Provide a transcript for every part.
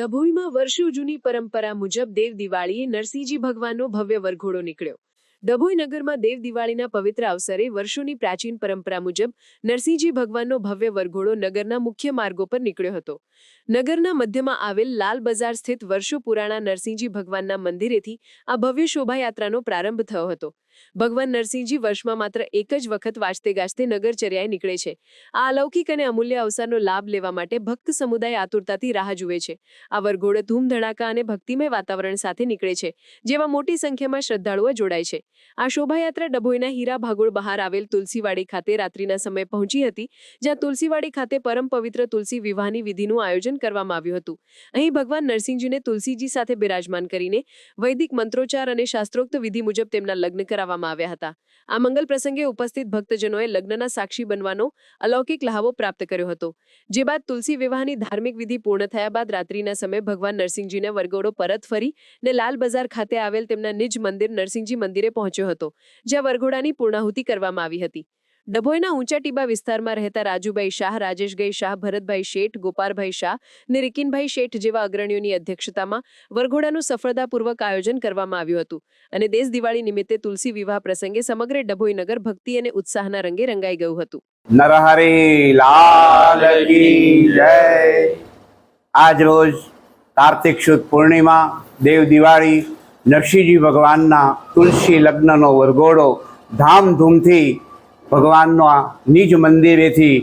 ડભોઈમાં વર્ષો જૂની પરંપરા મુજબ દેવ દિવાળીએ નરસિંહજી ભગવાનનો ભવ્ય વરઘોડો નીકળ્યો. ડભોઈ નગરમાં દેવ દિવાળીના પવિત્ર અવસરે વર્ષોની પ્રાચીન પરંપરા મુજબ નરસિંહજી ભગવાનનો ભવ્ય વરઘોડો નગરના મુખ્ય માર્ગો પર નીકળ્યો હતો. નગરના મધ્યમાં આવેલ લાલ બજાર સ્થિત વર્ષો પુરાણા નરસિંહજી ભગવાનના મંદિરેથી આ ભવ્ય શોભાયાત્રાનો પ્રારંભ થયો હતો. ભગવાન નરસિંહજી વર્ષમાં માત્ર એક જ વખત વાંચતે ગાજતે નગરચર્યાએ નીકળે છે. આ અલૌકિક અને અમૂલ્ય અવસરનો લાભ લેવા માટે ભક્ત સમુદાય આતુરતાથી રાહ જુએ છે. આ વરઘોડે ધૂમધડાકા અને ભક્તિમય વાતાવરણ સાથે નીકળે છે, જેમાં મોટી સંખ્યામાં શ્રદ્ધાળુઓ જોડાય છે. આ શોભાયાત્રા ડભોઈના હીરા ભાગોળ બહાર આવેલ તુલસીવાડી ખાતે રાત્રિના સમયે પહોંચી હતી, જ્યાં તુલસીવાડી ખાતે પરમ પવિત્ર તુલસી વિવાહની વિધિનું આયોજન કરવામાં આવ્યું હતું. અહીં ભગવાન નરસિંહજીને તુલસીજી સાથે બિરાજમાન કરીને વૈદિક મંત્રોચ્ચાર અને શાસ્ત્રોક્ત વિધિ મુજબ તેમના લગ્ન કરાવવામાં આવ્યા હતા. આ મંગલ પ્રસંગે ઉપસ્થિત ભક્તજનોએ લગ્નના સાક્ષી બનવાનો અલૌકિક લહાવો પ્રાપ્ત કર્યો હતો. જે બાદ તુલસી વિવાહની ધાર્મિક વિધિ પૂર્ણ થયા બાદ રાત્રિના સમયે ભગવાન નરસિંહજીને વરઘોડો પરત ફરી ને લાલ બજાર ખાતે આવેલ તેમના નિજ મંદિર નરસિંહજી મંદિરે પહોંચ્યો હતો, જ્યાં વરઘોડાની પૂર્ણાહુતિ કરવામાં આવી હતી. ડભોઈના ઊંચા ટીબા વિસ્તારમાં રહેતા રાજુભાઈ શાહ, રાજેશભાઈ શાહ, ભરતભાઈ શેઠ, ગોપાલભાઈ શાહ ને રિકિનભાઈ શેઠ જેવા અગ્રણીઓની અધ્યક્ષતામાં વરઘોડાનું સફળતાપૂર્વક આયોજન કરવામાં આવ્યું હતું. અને દેશ દિવાળી નિમિત્તે તુલસી વિવાહ પ્રસંગે સમગ્ર ડભોઈ નગર ભક્તિ અને ઉત્સાહના રંગે રંગાઈ ગયું હતું. નરહરી લાલ આજ રોજ કાર્તિક શુદ્ધ પૂર્ણિમા, દેવ દિવાળી, નરસિંહજી ભગવાનના તુલસી લગ્નનો વરઘોડો ધામધૂમથી ભગવાનના નિજ મંદિરેથી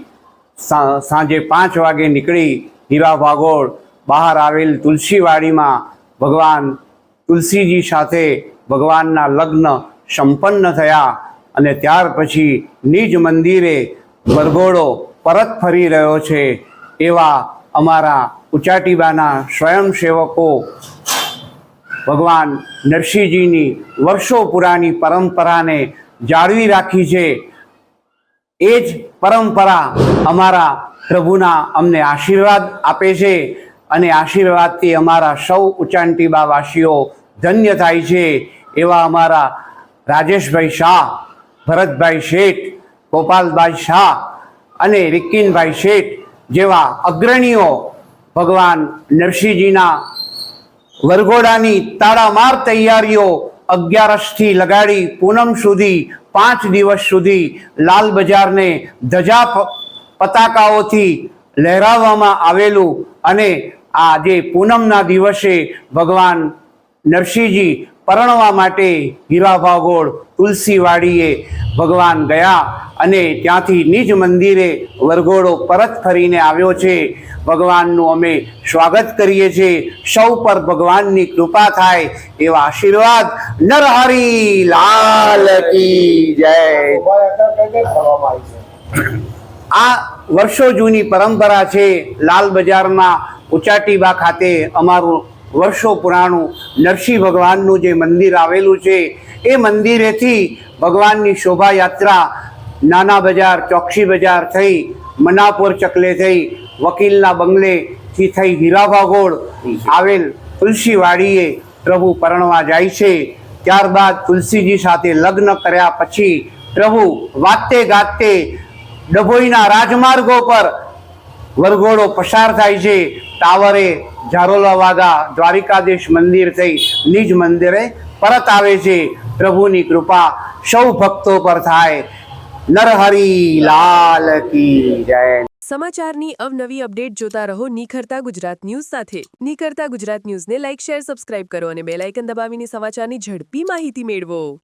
સાંજે પાંચ વાગે નીકળી હીરા ભાગોળ બહાર આવેલ તુલસીવાડીમાં ભગવાન તુલસીજી સાથે ભગવાનના લગ્ન સંપન્ન થયા અને ત્યાર પછી નિજ મંદિરે વરઘોડો પરત ફરી રહ્યો છે એવા અમારા ઉચાટીબાના સ્વયંસેવકો ભગવાન નરસિંહજીની વર્ષો પુરાની પરંપરાને જાળવી રાખી છે એ જ પરંપરા અમારા પ્રભુના અમને આશીર્વાદ આપે છે અને આશીર્વાદથી અમારા સૌ ઉચાંટીબા વાસીઓ ધન્ય થાય છે એવા અમારા રાજેશભાઈ શાહ, ભરતભાઈ શેઠ, ગોપાલભાઈ શાહ અને રિક્કિનભાઈ શેઠ જેવા અગ્રણીઓ ભગવાન નરસિંહજીના વરઘોડાની તાળામાર તૈયારીઓ અગિયારસથી લગાડી પૂનમ સુધી પાંચ દિવસ સુધી લાલ બજારને ધજા પતાકાઓથી લહેરાવવામાં આવેલું અને આજે પૂનમના દિવસે ભગવાન નરસિંહજી પરણવા માટે હીરા ભાગોળ તુલસીવાડીએ ભગવાન ગયા અને ત્યાંથી નિજ મંદિરે વરઘોડો પરત ફરીને આવ્યો છે. ભગવાનનું અમે સ્વાગત કરીએ છીએ. સૌ પર ભગવાનની કૃપા થાય એવા આશીર્વાદ. નરહરી લાલ કી જય. આ વર્ષો જૂની પરંપરા છે. લાલ બજારમાં ઉચાટીબા ખાતે અમારું વર્ષો પુરાણું નરસિંહ ભગવાનનું જે મંદિર આવેલું છે, એ મંદિરેથી ભગવાનની શોભાયાત્રા નાના બજાર, ચોકસી બજાર થઈ, મનાપુર ચકલે થઈ, વકીલના બંગલેથી થઈ હીરાભાગોળ આવેલ તુલસીવાડીએ પ્રભુ પરણવા જાય છે. ત્યારબાદ તુલસીજી સાથે લગ્ન કર્યા પછી પ્રભુ વાતે ગાતે ડભોઈના રાજમાર્ગો પર વરઘોડો પસાર થાય છે. ટાવરે ઝારોલા વાગા દ્વારિકાધીશ મંદિર થઈ નિજ મંદિરે પરત આવે છે. પ્રભુની કૃપા સૌ ભક્તો પર થાય. નરહરી લાલ કી જય. સમાચારની અવનવી અપડેટ જોતા રહો નિખરતા ગુજરાત ન્યૂઝ સાથે. નિખરતા ગુજરાત ન્યૂઝને લાઇક, શેર, સબસ્ક્રાઇબ કરો અને બેલ આઇકન દબાવીને સમાચારની ઝડપી માહિતી મેળવો.